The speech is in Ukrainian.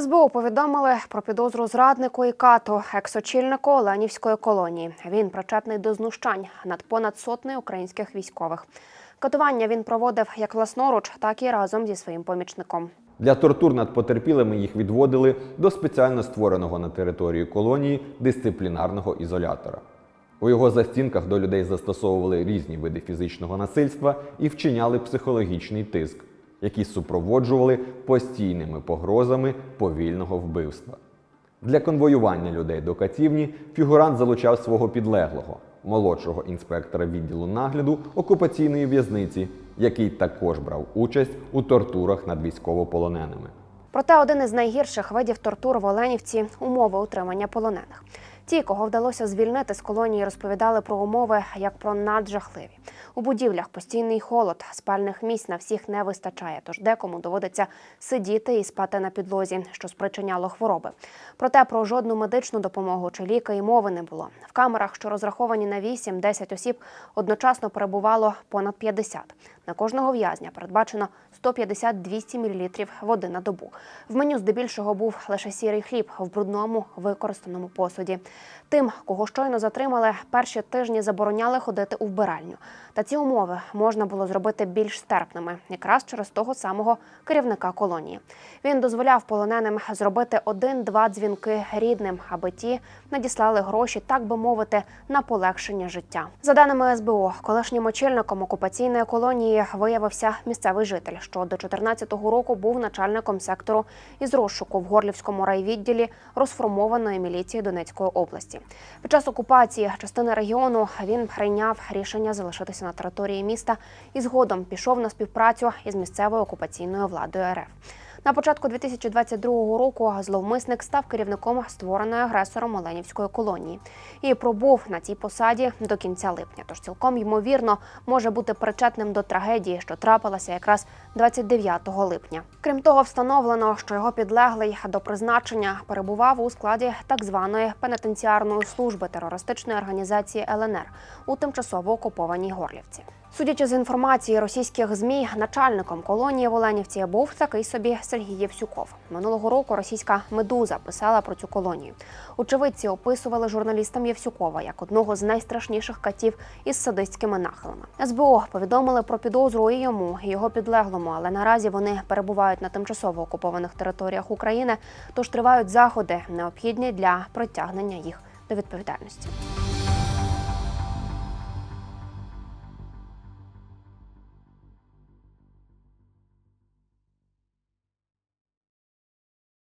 СБУ повідомили про підозру зраднику і кату, екс-очільнику Оленівської колонії. Він причетний до знущань над понад сотнею українських військових. Катування він проводив як власноруч, так і разом зі своїм помічником. Для тортур над потерпілими їх відводили до спеціально створеного на території колонії дисциплінарного ізолятора. У його застінках до людей застосовували різні види фізичного насильства і вчиняли психологічний тиск, які супроводжували постійними погрозами повільного вбивства. Для конвоювання людей до катівні фігурант залучав свого підлеглого, молодшого інспектора відділу нагляду окупаційної в'язниці, який також брав участь у тортурах над військовополоненими. Проте один із найгірших видів тортур в Оленівці умови утримання полонених. Ті, кого вдалося звільнити з колонії, розповідали про умови як про наджахливі. У будівлях постійний холод, спальних місць на всіх не вистачає, тож декому доводиться сидіти і спати на підлозі, що спричиняло хвороби. Проте про жодну медичну допомогу чи ліки й мови не було. В камерах, що розраховані на 8-10 осіб, одночасно перебувало понад 50. На кожного в'язня передбачено 150-200 мл води на добу. В меню здебільшого був лише сірий хліб в брудному використаному посуді. Тим, кого щойно затримали, перші тижні забороняли ходити у вбиральню. Та ці умови можна було зробити більш стерпними, якраз через того самого керівника колонії. Він дозволяв полоненим зробити один-два дзвінки рідним, аби ті надіслали гроші, так би мовити, на полегшення життя. За даними СБУ, колишнім очільником окупаційної колонії виявився місцевий житель, що до 2014 року був начальником сектору із розшуку в Горлівському райвідділі розформованої міліції Донецької області. Під час окупації частини регіону він прийняв рішення залишитися на території міста і згодом пішов на співпрацю із місцевою окупаційною владою РФ. На початку 2022 року зловмисник став керівником створеної агресором Оленівської колонії і пробув на цій посаді до кінця липня. Тож цілком ймовірно може бути причетним до трагедії, що трапилася якраз 29 липня. Крім того, встановлено, що його підлеглий до призначення перебував у складі так званої пенітенціарної служби терористичної організації ЛНР у тимчасово окупованій Горлівці. Судячи з інформації російських змі, начальником колонії в Оленівці був такий собі Сергій Євсюков. Минулого року російська медуза писала про цю колонію. Очевидці описували журналістам Євсюкова як одного з найстрашніших катів із садистськими нахилами. СБУ повідомили про підозру і йому, і його підлеглому, але наразі вони перебувають на тимчасово окупованих територіях України, тож тривають заходи, необхідні для притягнення їх до відповідальності.